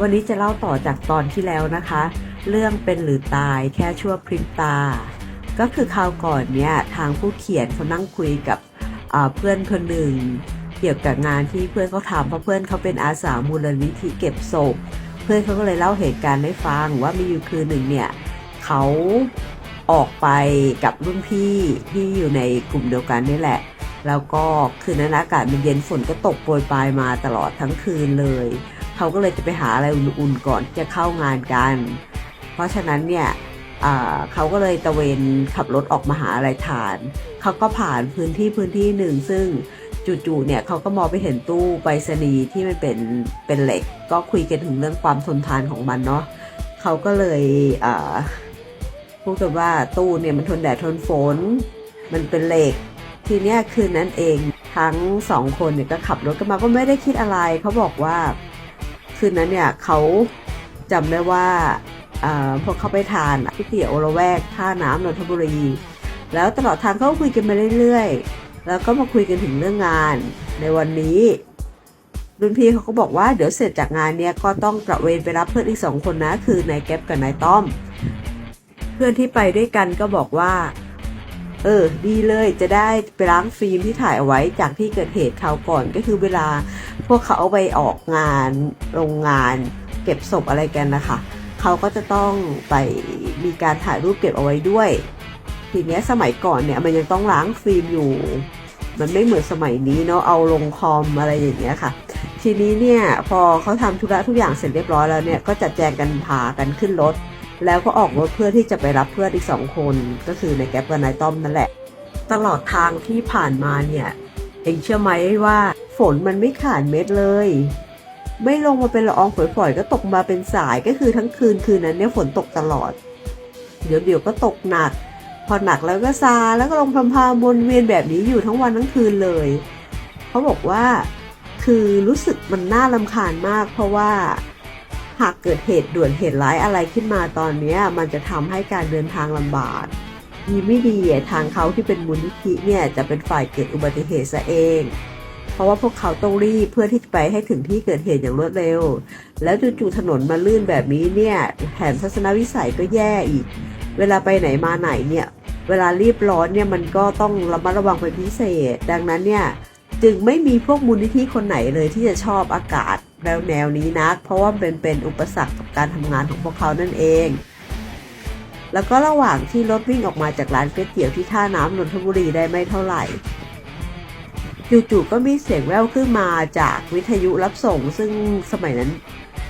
วันนี้จะเล่าต่อจากตอนที่แล้วนะคะ เรื่องเป็นหรือตายแค่ชั่วพริบตา ก็คือคราวก่อนเนี่ยทางผู้เขียนเขานั่งคุยกับเพื่อนคนหนึ่ง เกี่ยวกับงานที่เพื่อนเขาทำเพราะเพื่อนเขาเป็นอาสามูลนิธิเก็บศพ เพื่อนเขาก็เลยเล่าเหตุการณ์ให้ฟังว่ามีอยู่คืนหนึ่งเนี่ยเขาออกไปกับรุ่นพี่ที่อยู่ในกลุ่มเดียวกันนี่แหละ แล้วก็คืนนั้นอากาศมันเย็นฝนก็ตกโปรยปลายมาตลอดทั้งคืนเลย เขาก็เลยจะไปหาอะไรอุ่นๆก่อนที่จะเข้างานกัน เพราะฉะนั้นเนี่ยเขาก็เลยตะเวนขับรถออกมาหาอะไรทาน เขาก็ผ่านพื้นที่พื้นที่หนึ่ง ซึ่งจู่ๆเนี่ยเขาก็มองไปเห็นตู้ไปรษณีย์ที่มันเป็นเป็นเหล็ก ก็คุยกันถึงเรื่องความทนทานของมันเนาะเขาก็เลยพูดกันว่าตู้เนี่ยมันทนแดดทนฝน มันเป็นเหล็ก ทีเนี้ยคืนนั้นเองทั้งสองคนเนี่ยก็ขับรถกันมาก็ไม่ได้คิดอะไร เขาบอกว่า คืนนั้นเนี่ยเขาจำได้ว่าพวกเขาไปทานก๋วยเตี๋ยวโอละแวกท่าน้ำนนทบุรี แล้วตลอดทางเขาคุยกันมาเรื่อยๆ แล้วก็มาคุยกันถึงเรื่องงาน ในวันนี้รุ่นพี่เขาก็บอกว่าเดี๋ยวเสร็จจากงานเนี่ยก็ต้องตระเวนไปรับเพื่อนอีกสองคนนะ คือนายแก๊ปกับนายต้อม เพื่อนที่ไปด้วยกันก็บอกว่า เออ ดีเลยจะได้ไปล้างฟิล์มที่ถ่ายเอาไว้จากที่เกิดเหตุคราวก่อนก็คือเวลาพวกเขาเอาไปออกงานโรงงาน เก็บศพอะไรกันนะคะเขาก็จะต้องไปมีการถ่ายรูปเก็บเอาไว้ด้วยทีเนี้ยสมัยก่อนเนี่ยมันยังต้องล้างฟิล์มอยู่ มันไม่เหมือนสมัยนี้เนาะเอาลงคอมอะไรอย่างเงี้ยค่ะ ทีนี้เนี่ยพอเขาทำธุระทุกอย่างเสร็จเรียบร้อยแล้วเนี่ยก็จัดแจงกันพากันขึ้นรถ แล้วก็ออกรถเพื่อที่จะไปรับเพื่อนอีกสองคนก็คือในแก๊ปกับนายต้อมนั่นแหละ ตลอดทางที่ผ่านมาเนี่ยเองเชื่อไหมว่าฝนมันไม่ขาดเม็ดเลย ไม่ลงมาเป็นละอองฝอยๆก็ตกมาเป็นสายก็คือทั้งคืนคืนนั้นเนี่ยฝนตกตลอด เดี๋ยวเดี๋ยวก็ตกหนัก พอหนักแล้วก็ซาแล้วก็ลงพรำพาวนเวียนแบบนี้อยู่ทั้งวันทั้งคืนเลยเขาบอกว่าคือรู้สึกมันน่าลำคาญมากเพราะว่า หากเกิดเหตุด่วนเหตุร้ายอะไรขึ้นมาตอนนี้มันจะทำให้การเดินทางลำบากดีไม่ดีทางเขาที่เป็นมูลนิธิเนี่ยจะเป็นฝ่ายเกิดอุบัติเหตุซะเอง เพราะว่าพวกเขาต้องรีบเพื่อที่จะไปให้ถึงที่เกิดเหตุอย่างรวดเร็ว แล้วจู่ๆถนนมาลื่นแบบนี้เนี่ยแถมทัศนวิสัยก็แย่อีก เวลาไปไหนมาไหนเนี่ยเวลารีบร้อนเนี่ยมันก็ต้องระมัดระวังเป็นพิเศษ ดังนั้นเนี่ยจึงไม่มีพวกมูลนิธิคนไหนเลยที่จะชอบอากาศ แนวแนวนี้นัก เพราะว่าเป็นเป็นอุปสรรคกับการทำงานของพวกเขานั่นเอง แล้วก็ระหว่างที่รถวิ่งออกมาจากร้านก๋วยเตี๋ยวที่ท่าน้ำนนทบุรีได้ไม่เท่าไหร่จู่ๆก็มีเสียงแว่วขึ้นมาจากวิทยุรับส่ง ซึ่งสมัยนั้น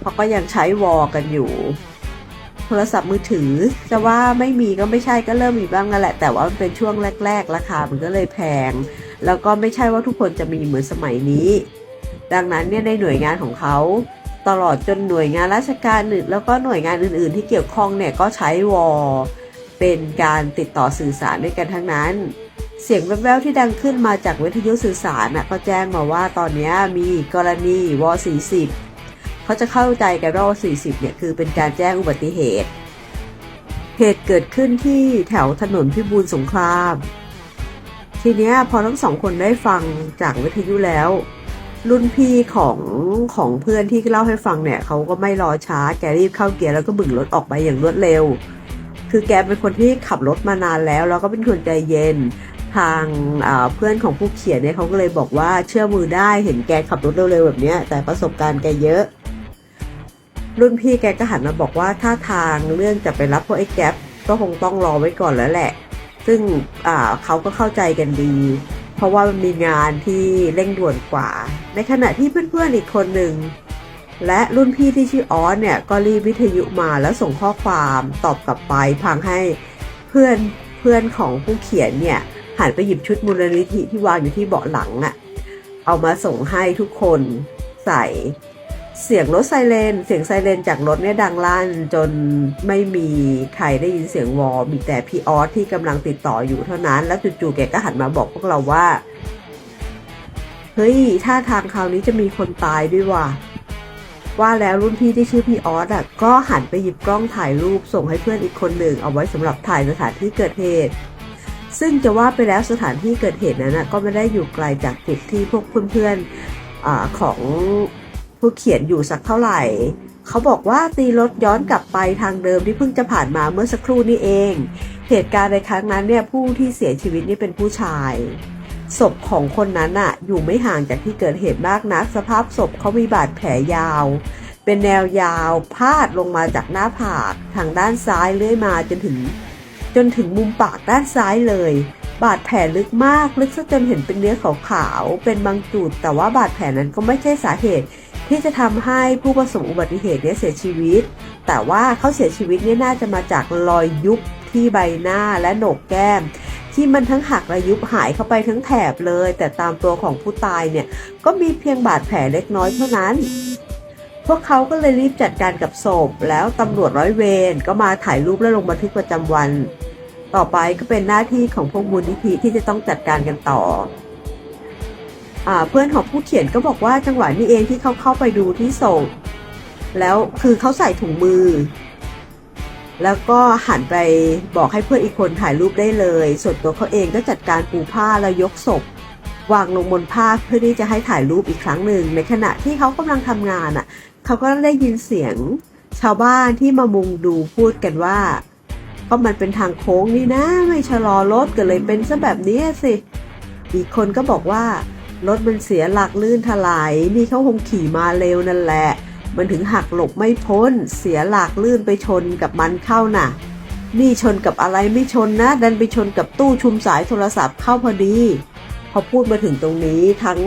เขาก็ยังใช้วอลกันอยู่ โทรศัพท์มือถือ จะว่าไม่มีก็ไม่ใช่ก็เริ่มมีบ้างนั่นแหละ แต่ว่ามันเป็นช่วงแรก ๆ ราคามันก็เลยแพง แล้วก็ไม่ใช่ว่าทุกคนจะมีเหมือนสมัยนี้ ดังนั้นเนี่ยในหน่วยงานของเขาตลอดจนหน่วยงานราชการอื่นแล้วก็หน่วยงานอื่น ๆ ที่เกี่ยวข้องเนี่ยก็ใช้วอลเป็นการติดต่อสื่อสารด้วยกันทั้งนั้น เสียงแว่วๆที่ดังขึ้นมาจากวิทยุสื่อสารน่ะก็แจ้งมาว่าตอนนี้มีกรณีวอ40เขาจะเข้าใจกันว่าว40เนี่ยคือเป็นการแจ้งอุบัติเหตุ เหตุเกิดขึ้นที่แถวถนนพิบูลสงคราม ทีนี้พอทั้งสองคนได้ฟังจากวิทยุแล้ว รุ่นพี่ของของเพื่อนที่เล่าให้ฟังเนี่ยเขาก็ไม่รอช้าแกรีบเข้าเกียร์แล้วก็บึ่งรถออกไปอย่างรวดเร็ว คือแกเป็นคนที่ขับรถมานานแล้ว แล้วก็เป็นคนใจเย็นทางอ่าเพื่อนของผู้เขียนเนี่ยเขาก็เลยบอกว่าเชื่อมือได้เห็นแกขับรถเร็วๆแบบนี้แต่ประสบการณ์แกเยอะ รุ่นพี่แกก็หันมาบอกว่าถ้าทางเรื่องจะไปรับพวกไอ้แก๊ปก็คงต้องรอไว้ก่อนแล้วแหละ ซึ่งอ่าเขาก็เข้าใจกันดี เพราะว่ามันมีงานที่เร่งด่วนกว่า ในขณะที่เพื่อนๆอีกคนหนึ่งและรุ่นพี่ที่ชื่อออสเนี่ยก็รีบวิทยุมาแล้วส่งข้อความตอบกลับไปพังให้เพื่อนเพื่อนของผู้เขียนเนี่ยหันไปหยิบชุดมูลนิธิที่วางอยู่ที่เบาะหลังอะเอามาส่งให้ทุกคนใส่ เสียงรถไซเรน เสียงไซเรนจากรถเนี่ยดังลั่นจนไม่มีใครได้ยินเสียงวอลมีแต่พี่ออสที่กำลังติดต่ออยู่เท่านั้น แล้วจู่ๆแกก็หันมาบอกพวกเราว่า เฮ้ยท่าทางคราวนี้จะมีคนตายด้วยว่ะว่าแล้วรุ่นพี่ที่ชื่อพี่ออสอะก็หันไปหยิบกล้องถ่ายรูปส่งให้เพื่อนอีกคนหนึ่งเอาไว้สำหรับถ่ายสถานที่เกิดเหตุ ซึ่งจะว่าไปแล้วสถานที่เกิดเหตุนั้นก็ไม่ได้อยู่ไกลจากจุดที่พวกเพื่อนๆอของ ผู้เขียนอยู่สักเท่าไหร่ เขาบอกว่าตีรถย้อนกลับไปทางเดิมที่เพิ่งจะผ่านมาเมื่อสักครู่นี้เอง เหตุการณ์ในครั้งนั้นเนี่ยผู้ที่เสียชีวิตนี่เป็นผู้ชาย ศพของคนนั้นอะอยู่ไม่ห่างจากที่เกิดเหตุมากนัก สภาพศพเขามีบาดแผลยาว เป็นแนวยาวพาดลงมาจากหน้าผากทางด้านซ้ายเลื่อยมาจนถึง จนถึงมุมปากด้านซ้ายเลยบาดแผลลึกมาก ลึกซะจนเห็นเป็นเนื้อขาวๆ เป็นบางจุด แต่ว่าบาดแผลนั้นก็ไม่ใช่สาเหตุ ที่จะทำให้ผู้ประสบอุบัติเหตุเนี่ยเสียชีวิต แต่ว่าเขาเสียชีวิตเนี่ยน่าจะมาจากรอยยุบที่ใบหน้าและโหนกแก้ม ที่มันทั้งหักและยุบหายเข้าไปทั้งแถบเลย แต่ตามตัวของผู้ตายเนี่ยก็มีเพียงบาดแผลเล็กน้อยเท่านั้นพวกเขาก็เลยรีบจัดการกับศพ แล้วตำรวจร้อยเวรก็มาถ่ายรูปและลงบันทึกประจำวัน ต่อไปก็เป็นหน้าที่ของพวกมูลนิธิที่จะต้องจัดการกันต่อ เพื่อนของผู้เขียนก็บอกว่าจังหวะนี้เองที่เขาเข้าไปดูที่ศพแล้วคือเขาใส่ถุงมือ แล้วก็หันไปบอกให้เพื่อนอีกคนถ่ายรูปได้เลย ส่วนตัวเขาเองก็จัดการปูผ้าแล้วยกศพวางลงบนผ้าเพื่อที่จะให้ถ่ายรูปอีกครั้งหนึ่งในขณะที่เขากำลังทำงานอะ เขาก็ได้ยินเสียงชาวบ้านที่มามุงดูพูดกันว่า ก็มันเป็นทางโค้งนี่นะ ไม่ชะลอรถก็เลยเป็นซะแบบนี้สิ อีกคนก็บอกว่า รถมันเสียหลักลื่นถลายนี่เขาคงขี่มาเร็วนั่นแหละ มันถึงหักหลบไม่พ้น เสียหลักลื่นไปชนกับมันเข้าน่ะ นี่ชนกับอะไรไม่ชนนะ ดันไปชนกับตู้ชุมสายโทรศัพท์เข้าพอดี พอพูดมาถึงตรงนี้ทั้ง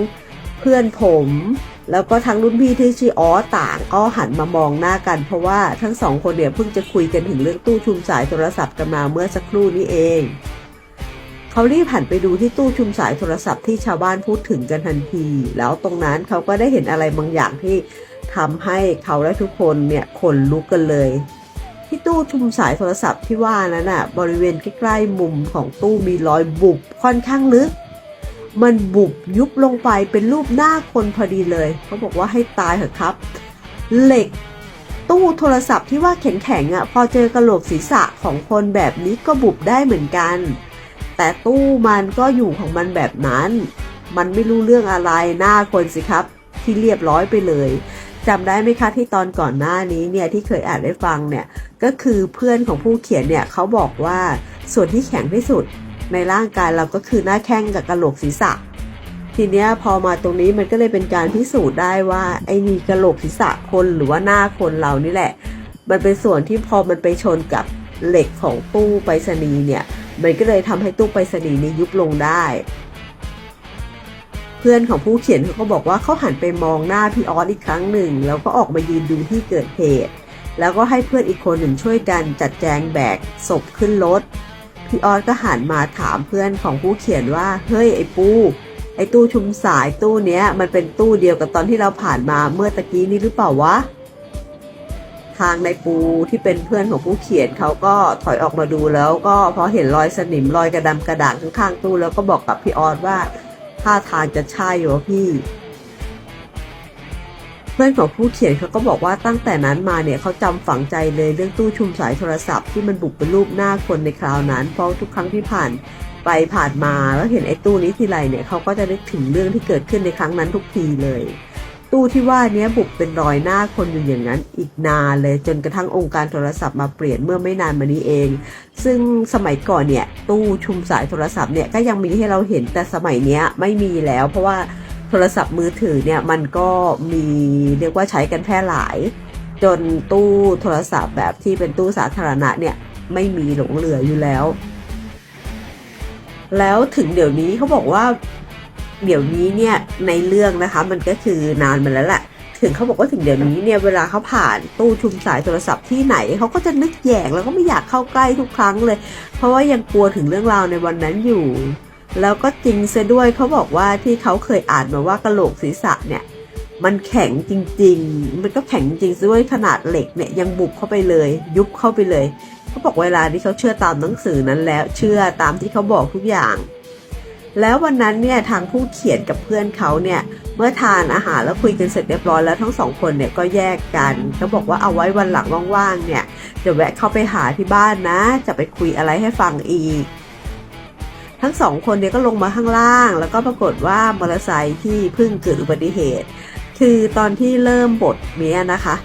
เพื่อนผม แล้วก็ทั้งรุ่นพี่ที่ชื่ออ๋อต่างก็หันมามองหน้ากัน เพราะว่าทั้งสองคนเนี่ยเพิ่งจะคุยกันถึงเรื่องตู้ชุมสายโทรศัพท์กันมาเมื่อสักครู่นี้เอง เขารีบหันไปดูที่ตู้ชุมสายโทรศัพท์ที่ชาวบ้านพูดถึงกันทันที แล้วตรงนั้นเขาก็ได้เห็นอะไรบางอย่างที่ทำให้เขาและทุกคนเนี่ยขนลุกกันเลย ที่ตู้ชุมสายโทรศัพท์ที่ว่านั้นน่ะบริเวณใกล้ๆมุมของตู้มีรอยบุบค่อนข้างลึก มันบุบยุบลงไปเป็นรูปหน้าคนพอดีเลย เขาบอกว่าให้ตายเถอะครับ เหล็กตู้โทรศัพท์ที่ว่าแข็งๆอะพอเจอกระโหลกศีรษะของคนแบบนี้ก็บุบได้เหมือนกัน แต่ตู้มันก็อยู่ของมันแบบนั้น มันไม่รู้เรื่องอะไรหน้าคนสิครับ ที่เรียบร้อยไปเลยจำได้ไหมคะที่ตอนก่อนหน้านี้เนี่ยที่เคยอ่านได้ฟังเนี่ยก็คือเพื่อนของผู้เขียนเนี่ยเขาบอกว่าส่วนที่แข็งที่สุดในร่างกายเราก็คือหน้าแข้งกับกระโหลกศีรษะ ทีเนี้ยพอมาตรงนี้มันก็เลยเป็นการพิสูจน์ได้ว่าไอ้นี่กระโหลกศีรษะคนหรือว่าหน้าคนเรานี่แหละ มันเป็นส่วนที่พอมันไปชนกับเหล็กของตู้ไปรษณีย์เนี่ย มันก็เลยทำให้ตู้ไปรษณีย์นี้ยุบลงได้ เพื่อนของผู้เขียนเขาก็บอกว่าเขาหันไปมองหน้าพี่ออสอีกครั้งหนึ่ง แล้วก็ออกมายืนดูที่เกิดเหตุ แล้วก็ให้เพื่อนอีกคนหนึ่งช่วยกันจัดแจงแบกศพขึ้นรถพี่ออสก็หันมาถามเพื่อนของผู้เขียนว่าเฮ้ยไอ้ปูไอ้ตู้ชุมสายตู้เนี้ยมันเป็นตู้เดียวกับตอนที่เราผ่านมาเมื่อตะกี้นี้หรือเปล่าวะ ทางในปูที่เป็นเพื่อนของผู้เขียนเขาก็ถอยออกมาดูแล้วก็พอเห็นรอยสนิมรอยกระดำกระด่างข้างๆตู้แล้วก็บอกกับพี่ออสว่าท่าทางจะใช่อยู่วพี่ เพื่อนของผู้เขียนเขาก็บอกว่าตั้งแต่นั้นมาเนี่ยเขาจำฝังใจเลยเรื่องตู้ชุมสายโทรศัพท์ที่มันบุกเป็นรูปหน้าคนในคราวนั้นเพราะทุกครั้งที่ผ่านไปผ่านมาแล้วเห็นไอ้ตู้นี้ทีไรเนี่ยเขาก็จะนึกถึงเรื่องที่เกิดขึ้นในครั้งนั้นทุกทีเลย ตู้ที่ว่าเนี้ยบุกเป็นรอยหน้าคนอยู่อย่างนั้นอีกนานเลยจนกระทั่งองค์การโทรศัพท์มาเปลี่ยนเมื่อไม่นานมานี้เอง ซึ่งสมัยก่อนเนี่ยตู้ชุมสายโทรศัพท์เนี่ยก็ยังมีให้เราเห็นแต่สมัยเนี้ยไม่มีแล้ว เพราะว่าโทรศัพท์มือถือเนี่ยมันก็มีเรียกว่าใช้กันแพร่หลาย จนตู้โทรศัพท์แบบที่เป็นตู้สาธารณะเนี่ยไม่มีหลงเหลืออยู่แล้ว แล้วถึงเดี๋ยวนี้เขาบอกว่า เดี๋ยวนี้เนี่ยในเรื่องนะคะมันก็คือนานมาแล้วแหละถึงเขาบอกว่าถึงเดี๋ยวนี้เนี่ยเวลาเขาผ่านตู้ชุมสายโทรศัพท์ที่ไหนเขาก็จะนึกแยงแล้วก็ไม่อยากเข้าใกล้ทุกครั้งเลย เพราะว่ายังกลัวถึงเรื่องราวในวันนั้นอยู่ แล้วก็จริงซะด้วยเขาบอกว่าที่เขาเคยอ่านมาว่ากระโหลกศีรษะเนี่ยมันแข็งจริง ๆ มันก็แข็งจริงซะด้วยขนาดเหล็กเนี่ยยังบุกเข้าไปเลย ยุบเข้าไปเลยเขาบอกเวลาที่เขาเชื่อตามหนังสือนั้นแล้ว เชื่อตามที่เขาบอกทุกอย่าง แล้ววันนั้นเนี่ยทางผู้เขียนกับเพื่อนเขาเนี่ยเมื่อทานอาหารแล้วคุยกันเสร็จเรียบร้อยแล้วทั้งสองคนเนี่ยก็แยกกันเขาบอกว่าเอาไว้วันหลังว่างๆเนี่ยจะแวะเข้าไปหาที่บ้านนะ จะไปคุยอะไรให้ฟังอีก ทั้งสองคนเนี่ยก็ลงมาข้างล่าง แล้วก็ปรากฏว่ามอเตอร์ไซค์ที่เพิ่งเกิดอุบัติเหตุ คือตอนที่เริ่มบทเนี้ยนะคะ